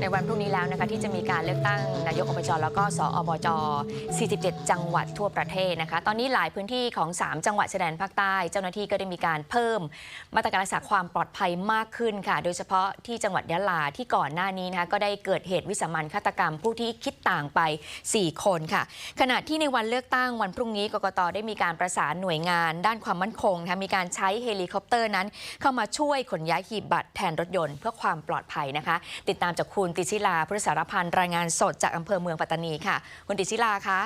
ในวันพรุ่งนี้แล้วนะคะที่จะมีการเลือกตั้งนายกอบจแล้วก็สอบจ 47 จังหวัดทั่วประเทศนะคะ ตอนนี้หลายพื้นที่ของ 3 จังหวัดชายแดนภาคใต้ เจ้าหน้าที่ก็ได้มีการเพิ่ม มาตรการรักษาความปลอดภัยมากขึ้นค่ะ โดยเฉพาะที่จังหวัดยะลาที่ก่อนหน้านี้นะคะก็ได้เกิดเหตุวิสามันฆาตกรรมผู้ที่คิดต่างไป 4 คนค่ะ ขณะที่ในวันเลือกตั้งวันพรุ่งนี้กกตได้มีการประสานหน่วยงาน ด้านความมั่นคงนะคะมีการใช้เฮลิคอปเตอร์นั้น เข้ามาช่วยขนย้ายหีบบัตรแทนรถยนต์ เพื่อความปลอดภัยนะคะ ติดตามจากคุณณติชิลาพุทธสารพันธ์รายงานสดจากอำเภอเมืองปัตตานีค่ะ คุณติชิลาคะ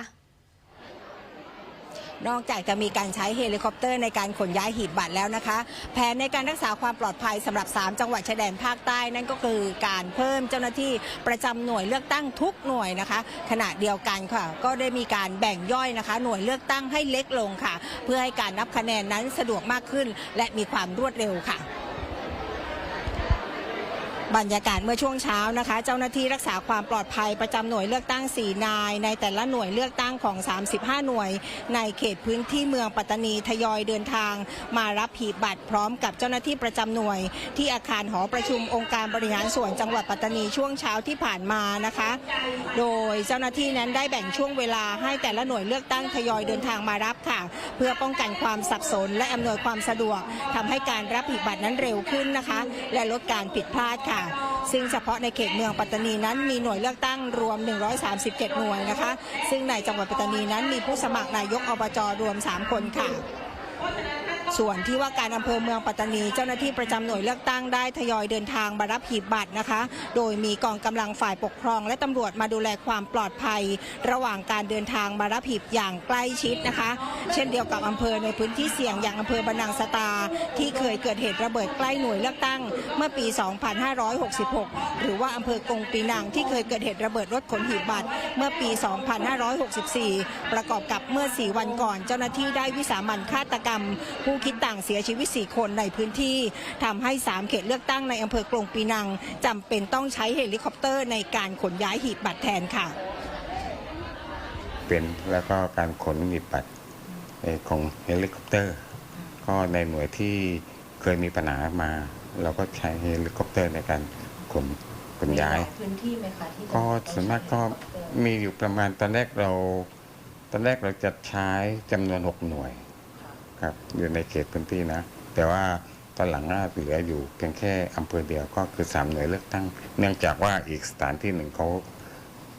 นอกจากจะมีการใช้เฮลิคอปเตอร์ในการขนย้ายหีบบัตรแล้วนะคะ แผนในการรักษาความปลอดภัยสำหรับ 3 จังหวัดชายแดนภาคใต้นั่นก็คือการเพิ่มเจ้าหน้าที่ประจำหน่วยเลือกตั้งทุกหน่วยนะคะ ขณะเดียวกันค่ะ ก็ได้มีการแบ่งย่อยนะคะ หน่วยเลือกตั้งให้เล็กลงค่ะ เพื่อให้การนับคะแนนนั้นสะดวกมากขึ้น และมีความรวดเร็วค่ะ บรรยากาศเมื่อช่วงเช้านะคะ เจ้าหน้าที่รักษาความปลอดภัยประจำหน่วยเลือกตั้ง 4 นาย ในแต่ละหน่วยเลือกตั้งของ 35 หน่วย ในเขตพื้นที่เมืองปัตตานีทยอยเดินทาง มารับหีบบัตรพร้อมกับเจ้าหน้าที่ประจำหน่วย ที่อาคารหอประชุมองค์การบริหารส่วนจังหวัดปัตตานีช่วงเช้าที่ผ่านมานะคะ โดยเจ้าหน้าที่นั้นได้แบ่งช่วงเวลาให้แต่ละหน่วยเลือกตั้งทยอยเดินทางมารับค่ะ เพื่อป้องกันความสับสนและอำนวยความสะดวกทำให้การรับหีบบัตรนั้นเร็วขึ้นนะคะ และลดการผิดพลาดค่ะซึ่งเฉพาะในเขตเมืองปัตตานีนั้นมีหน่วยเลือกตั้งรวม 137 หน่วยนะคะ ซึ่งในจังหวัดปัตตานีนั้นมีผู้สมัครนายกอบจรวม 3 คนค่ะ ส่วนที่ว่าการอำเภอเมืองปัตตานี เจ้าหน้าที่ประจำหน่วยเลือกตั้งได้ทยอยเดินทางมารับหีบบัตรนะคะ โดยมีกองกำลังฝ่ายปกครอง และตำรวจมาดูแลความปลอดภัย ระหว่างการเดินทางมารับหีบอย่างใกล้ชิดนะคะ เช่นเดียวกับอำเภอในพื้นที่เสี่ยงอย่างอำเภอบรรนังสตา ที่เคยเกิดเหตุระเบิดใกล้หน่วยเลือกตั้งเมื่อปี 2566 หรือว่าอำเภอกงปีนังที่เคยเกิดเหตุระเบิดรถขนหีบบัตรเมื่อปี 2564 ประกอบกับเมื่อ 4 วันก่อน เจ้าหน้าที่ได้วิสามันฆาตกรรมผู้คิดต่างเสียชีวิต 4 คนในพื้นที่ทำให้ 3 เขตเลือกตั้งในอำเภอกรงปีนังจำเป็นต้องใช้เฮลิคอปเตอร์ในการขนย้ายหีบบัตรแทนค่ะ เป็นแล้วก็การขนหีบบัตรเอ่อของเฮลิคอปเตอร์ ก็ในหน่วยที่เคยมีปัญหามา เราก็ใช้เฮลิคอปเตอร์ในการขนขนย้ายพื้นที่ไหมคะที่จะก็ส่วนมากก็มีอยู่ประมาณตอนแรกเรา ตอนแรกเราจะใช้จำนวนหกหน่วย ครับอยู่ในเขตพื้นที่นะ แต่ว่าตอนหลังน่าเหลืออยู่เพียงแค่อำเภอเดียวก็คือสามหน่วยเลือกตั้ง เนื่องจากว่าอีกสถานที่หนึ่งเขา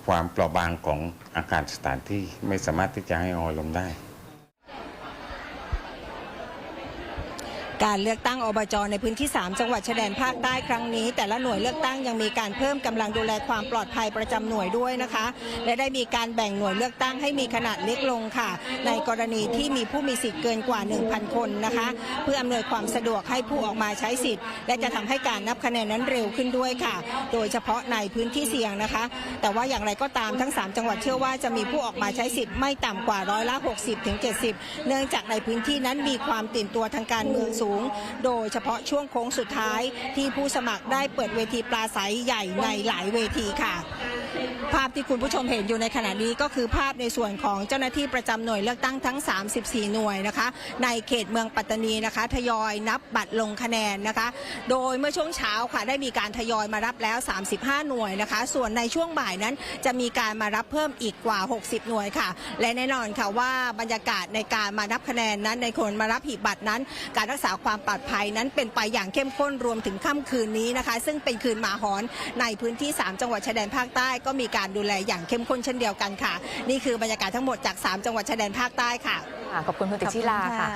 ความเปราะบางของอาคารสถานที่ไม่สามารถที่จะให้ออลมได้ การเลือกตั้งอบจในพื้นที่ 3 จังหวัดชายแดนภาคใต้ครั้งนี้ แต่ละหน่วยเลือกตั้งยังมีการเพิ่มกำลังดูแลความปลอดภัยประจำหน่วยด้วยนะคะ และได้มีการแบ่งหน่วยเลือกตั้งให้มีขนาดเล็กลงค่ะ ในกรณีที่มีผู้มีสิทธิ์เกินกว่า 1,000 คนนะคะ เพื่ออำนวยความสะดวกให้ผู้ออกมาใช้สิทธิ์ และจะทำให้การนับคะแนนนั้นเร็วขึ้นด้วยค่ะ โดยเฉพาะในพื้นที่เสี่ยงนะคะ แต่ว่าอย่างไรก็ตามทั้ง 3 จังหวัดเชื่อว่าจะมีผู้ออกมาใช้สิทธิ์ไม่ต่ำกว่าร้อยละ 60ถึง70 เนื่องจากในพื้นที่นั้นมีความตื่นตัวทางการเมืองสูงโดยเฉพาะช่วงโค้งสุดท้ายที่ผู้สมัครได้เปิดเวทีปลาใสใหญ่ในหลายเวทีค่ะ ภาพที่คุณผู้ชมเห็นอยู่ในขณะนี้ก็คือภาพในส่วนของเจ้าหน้าที่ประจำหน่วยเลือกตั้งทั้ง 34 หน่วยนะคะ ในเขตเมืองปัตตานีนะคะทยอยนับบัตรลงคะแนนนะคะ โดยเมื่อช่วงเช้าค่ะได้มีการทยอยมารับแล้ว 35 หน่วยนะคะ ส่วนในช่วงบ่ายนั้นจะมีการมารับเพิ่มอีกกว่า 60 หน่วยค่ะ และแน่นอนค่ะว่าบรรยากาศในการมานับคะแนนนั้นในคนมารับหีบบัตรนั้น การรักษาความปลอดภัยนั้นเป็นไปอย่างเข้มข้นรวมถึงค่ำคืนนี้นะคะ ซึ่งเป็นคืนหมาหอนในพื้นที่ 3 จังหวัดชายแดนภาคใต้ก็มีการดูแลอย่างเข้มข้นเช่นเดียวกันค่ะ นี่คือบรรยากาศทั้งหมดจาก 3 จังหวัดชายแดนภาคใต้ค่ะ ขอบคุณคุณติชิลาค่ะ